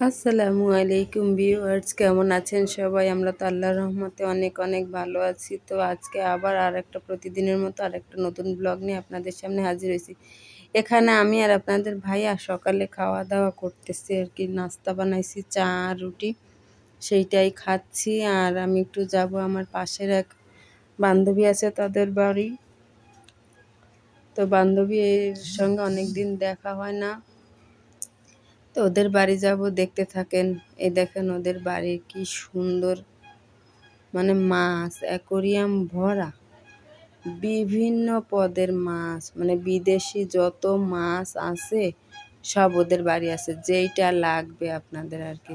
আসসালামু আলাইকুম ভিউয়ার্স, কেমন আছেন সবাই? আমরা তো আল্লাহর রহমতে অনেক অনেক ভালো আছি। তো আজকে আবার আর একটা প্রতিদিনের মতো আর একটা নতুন ব্লগ নিয়ে আপনাদের সামনে হাজির হয়েছি। এখানে আমি আর আপনাদের ভাইয়া সকালে খাওয়া দাওয়া করতেছি আর কি। নাস্তা বানাইছি, চা আর রুটি, সেইটাই খাচ্ছি। আর আমি একটু যাব আমার পাশের এক বান্ধবী আছে তাদের বাড়ি। তো বান্ধবীর সঙ্গে অনেক দিন দেখা হয় না। তো ওদের বাড়ি যাব, দেখতে থাকেন। এই দেখেন ওদের বাড়ি কি সুন্দর মানে মাছ, অ্যাকোরিয়াম ভরা। বিভিন্ন পদের মাছ মানে বিদেশি যত মাছ আছে, সব ওদের বাড়ি আছে। যেইটা লাগবে আপনাদের আর কি।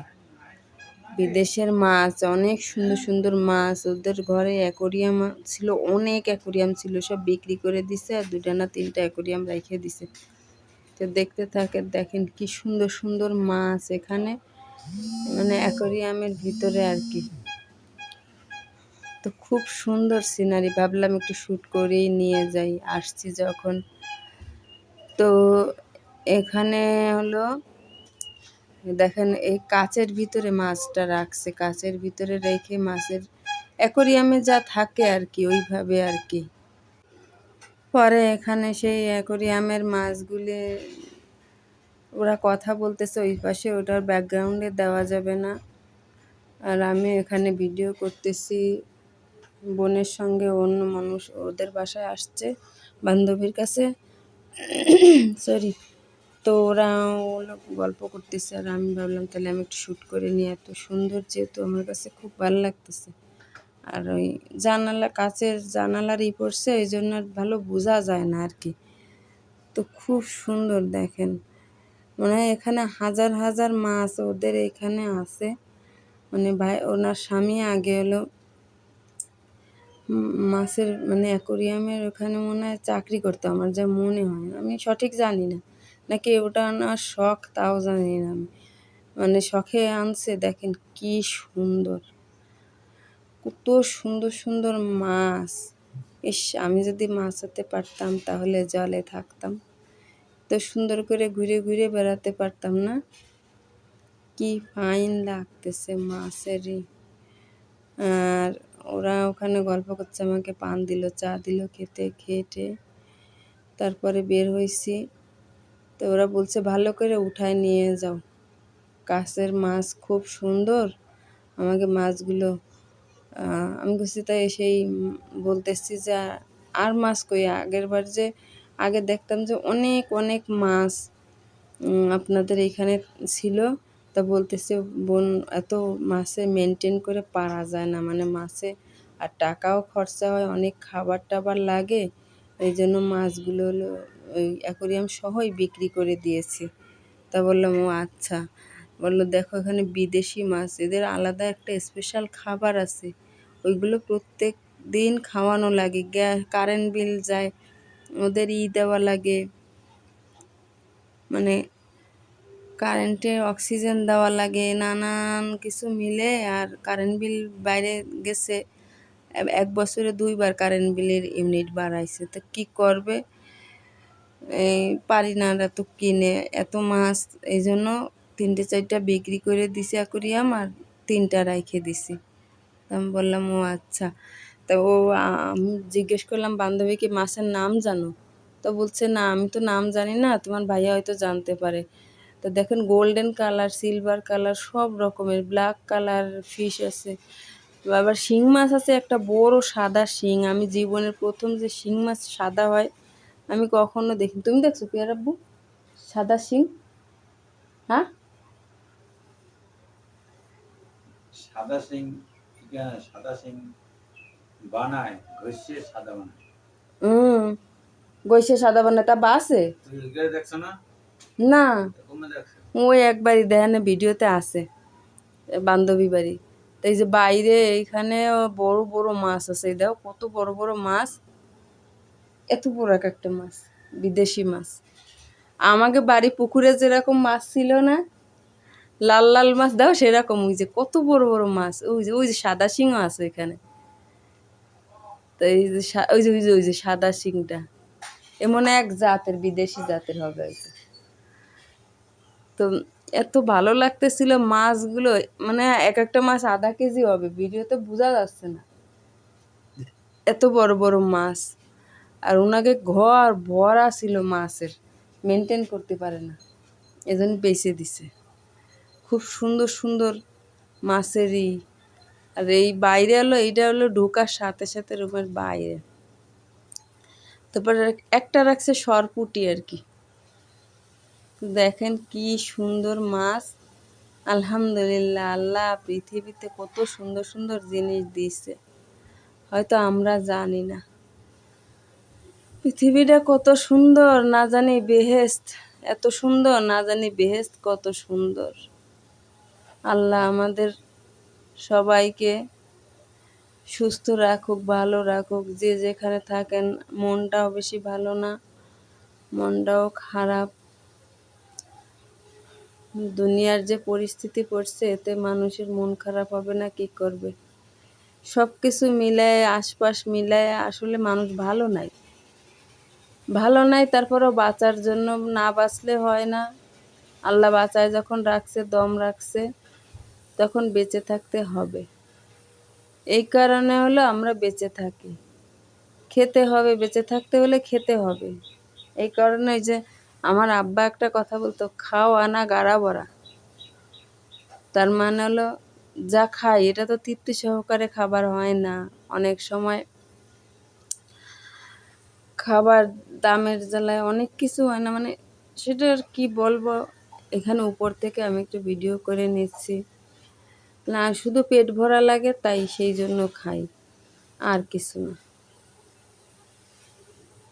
বিদেশের মাছ, অনেক সুন্দর সুন্দর মাছ। ওদের ঘরে অ্যাকোরিয়াম ছিল, অনেক অ্যাকোরিয়াম ছিল। সব বিক্রি করে দিছে, আর দুটা না তিনটা অ্যাকোরিয়াম রেখে দিছে। তো দেখতে থাকে, দেখেন কি সুন্দর সুন্দর মাছ এখানে। মানে অ্যাকোরিয়ামের ভিতরে আর কি। তো খুব সুন্দর সিনারি ভাবলাম একটু শ্যুট করেই নিয়ে যাই, আসছি যখন। তো এখানে হলো, দেখেন এই কাচের ভিতরে মাছটা রাখছে, কাচের ভিতরে রেখে মাছের, অ্যাকোরিয়ামে যা থাকে আর কি, ওইভাবে আর কি। পরে এখানে সেই অ্যাকোরিয়ামের মাছগুলি, ওরা কথা বলতেছে, ওই পাশে ওটার ব্যাকগ্রাউন্ডে দেওয়া যাবে না। আর আমি এখানে ভিডিও করতেছি, বোনের সঙ্গে অন্য মানুষ ওদের বাসায় আসছে, বান্ধবীর কাছে। সরি, তো ওরা গল্প করতেছে, আর আমি ভাবলাম তাহলে আমি একটু শ্যুট করে নিই, এত সুন্দর যেহেতু আমার কাছে খুব ভালো লাগতেছে। আর ওই জানালা, কাচের জানালার ই পড়ছে এই জন্য ভালো বোঝা যায় না আর কি। তো খুব সুন্দর দেখেন। মনে হয় এখানে হাজার হাজার মাছ ওদের এখানে আছে। মানে ভাই, ওনার স্বামী আগে হলো মাছের মানে অ্যাকোরিয়ামের ওখানে মনে হয় চাকরি করতো, আমার যা মনে হয় আমি সঠিক জানি না। নাকি ওটা আনার শখ, তাও জানি না আমি। মানে শখে আনছে, দেখেন কি সুন্দর। কত সুন্দর সুন্দর মাছ। ইস, আমি যদি মাছ হতে পারতাম, তাহলে জলে থাকতাম। তো সুন্দর করে ঘুরে ঘুরে বেড়াতে পারতাম না। কি ফাইন লাগতেছে মাছেরই। আর ওরা ওখানে গল্প করছে, আমাকে পান দিল, চা দিল খেতে খেটে তারপরে বের হয়েছি তো ওরা বলছে, ভালো করে উঠায় নিয়ে যাও। কাছের মাছ খুব সুন্দর। আমাকে মাছগুলো আমি বলছি তাই সেই বলতেছি যে, আর মাছ কই? আগের বার যে, আগে দেখতাম যে অনেক অনেক মাছ আপনাদের এখানে ছিল। তা বলতেছে, বোন, এত মাছে মেনটেন করে পারা যায় না। মানে মাছে আর টাকাও খরচা হয়, অনেক খাবার টাবার লাগে। এই জন্য মাছগুলো হলো, ওই অ্যাকোরিয়াম সহই বিক্রি করে দিয়েছি। তা বললাম, ও আচ্ছা। বলল, দেখো, এখানে বিদেশি মাছ, এদের আলাদা একটা স্পেশাল খাবার আছে। ওইগুলো প্রত্যেক দিন খাওয়ানো লাগে। গ্যাস কারেন্ট বিল যায়, ওদের ই দেওয়া লাগে। মানে কারেন্টে অক্সিজেন দেওয়া লাগে, নানান কিছু মিলে আর কারেন্ট বিল বাইরে গেছে। এক বছরে দুইবার কারেন্ট বিলের ইউনিট বাড়াইছে। তো কী করবে? এই পারি না এত কিনে, এত মাছ এই জন্য তিনটে চারটা বিক্রি করে দিছি অ্যাকোরিয়াম আর তিনটা রাইখে দিছি। আমি বললাম, ও আচ্ছা। তা ও আমি জিজ্ঞেস করলাম বান্ধবীকে মাছের নাম জানো? তো বলছে, না, আমি তো নাম জানি না, তোমার ভাইয়া হয়তো জানতে পারে। তো দেখেন গোল্ডেন কালার সিলভার কালার সব রকমের ব্ল্যাক কালার ফিশ আছে। আবার শিং মাছ আছে, একটা বড় সাদা শিং। আমি জীবনের প্রথম যে শিং মাছ সাদা হয়, আমি কখনো দেখি তুমি দেখছ পিয়ারাব্বু সাদা শিং? হ্যাঁ? সাদা শিং সাদা শিং বানায় ঘষে সাদা বানায়। হুম সাদা বানায় তা বাসে দেখছ না? না। ওই একবারই দেখেন ভিডিওতে আছে বান্ধবী বাড়ি। এই যে বাইরে এইখানে বড় বড় মাছ আছে দেখো কত বড় বড় মাছ। এত বড় এক একটা মাছ বিদেশি মাছ। আমাকে বাড়ি পুকুরে যেরকম মাছ ছিল না লাল লাল মাছ দাও, সেরকম ওই যে কত বড় বড় মাছ, ওই যে ওই যে সাদা শিং আছে এখানে তো এই যে ওই যে ওই যে ওই যে সাদা শিংটা। এমন এক জাতের, বিদেশি জাতের হবে তো এত ভালো লাগতেছিল মাছগুলো মানে এক একটা মাছ আধা কেজি হবে, ভিডিওতে বোঝা যাচ্ছে না। এত বড় বড় মাছ, আর ওনাকে ঘর ভরা ছিল মাছের মেনটেন করতে পারে না। এজন্য বেঁচে দিছে। খুব সুন্দর সুন্দর মাছেরই। আর এই বাইরে হলো, এইটা হলো ঢোকার সাথে সাথে রুমের বাইরে। তারপরে একটা রাখছে সরপুটি আর কি। দেখেন কি সুন্দর মাছ। আলহামদুলিল্লাহ, আল্লাহ পৃথিবীতে কত সুন্দর সুন্দর জিনিস দিয়েছে। হয়তো আমরা জানি না। পৃথিবীটা কত সুন্দর, না জানি বেহেস্ত এত সুন্দর, না জানি বেহেস্ত কত সুন্দর। আল্লাহ আমাদের সবাইকে সুস্থ রাখুক, ভালো রাখুক। যে যেখানে থাকেন, মনটাও বেশি ভালো না, মনটাও খারাপ। দুনিয়ার যে পরিস্থিতি পড়ছে, এতে মানুষের মন খারাপ হবে না, কি করবে? সব কিছু মিলায়, আশপাশ মিলায় আসলে মানুষ ভালো নাই। ভালো নাই, তারপরেও বাঁচার জন্য না বাঁচলে হয় না। আল্লাহ বাঁচায় যখন রাখছে, দম রাখছে। তখন বেঁচে থাকতে হবে। এই কারণে হলো আমরা বেঁচে থাকি। খেতে হবে, বেঁচে থাকতে হলে খেতে হবে। এই কারণে যে আমার আব্বা একটা কথা বলতো, খাও, আনা, গাড়া, বড়া। তার মানে হলো যা খাই, এটা তো তৃপ্তি সহকারে খাবার হয় না। অনেক সময় খাবার দামের জ্বালায় অনেক কিছু হয় না। মানে সেটা আর কি বলব? এখানে উপর থেকে আমি একটু ভিডিও করে নিচ্ছি। না, শুধু পেট ভরা লাগে, তাই সেই জন্য খাই। আর কিছু না।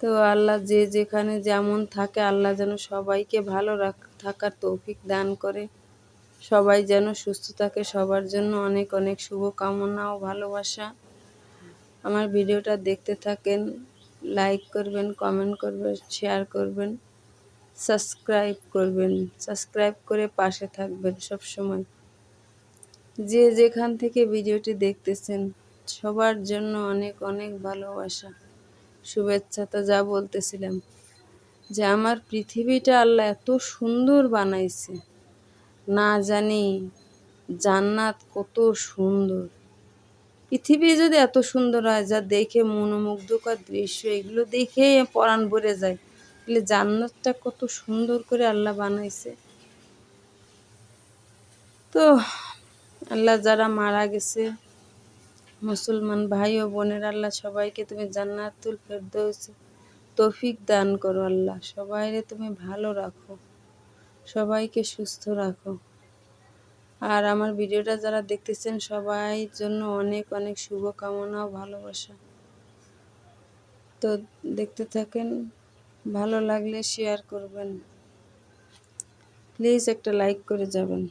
তো আল্লাহ যে যেখানে যেমন থাকে, আল্লাহ যেন সবাইকে ভালো রাখ, থাকার তৌফিক দান করে। সবাই যেন সুস্থ থাকে, সবার জন্য অনেক অনেক শুভকামনা ও ভালোবাসা। আমার ভিডিওটা দেখতে থাকেন, লাইক করবেন, কমেন্ট করবেন, শেয়ার করবেন, সাবস্ক্রাইব করবেন। সাবস্ক্রাইব করে পাশে থাকবেন সব সময় যে যেখান থেকে ভিডিওটি দেখতেছেন, সবার জন্য অনেক অনেক ভালোবাসা, শুভেচ্ছা তো যা বলতেছিলাম যে আমার পৃথিবীটা আল্লাহ এত সুন্দর বানাইছে। না জানি জান্নাত কত সুন্দর। পৃথিবী যদি এত সুন্দর হয়, যা দেখে মনোমুগ্ধকর দৃশ্য, এগুলো দেখে পরাণ ভরে যায়, তাহলে জান্নাতটা কত সুন্দর করে আল্লাহ বানাইছে। তো আল্লাহ যারা মারা গেছে, মুসলমান ভাই ও বোনের আল্লাহ সবাইকে তুমি জান্নাতুল ফেরদৌস তৌফিক দান করো আল্লাহ। সবাইরে তুমি ভালো রাখো, সবাইকে সুস্থ রাখো। আর আমার ভিডিওটা যারা দেখতেছেন, সবাই জন্য অনেক অনেক শুভকামনা ও ভালোবাসা। তো দেখতে থাকেন, ভালো লাগলে শেয়ার করবেন। প্লিজ একটা লাইক করে যাবেন।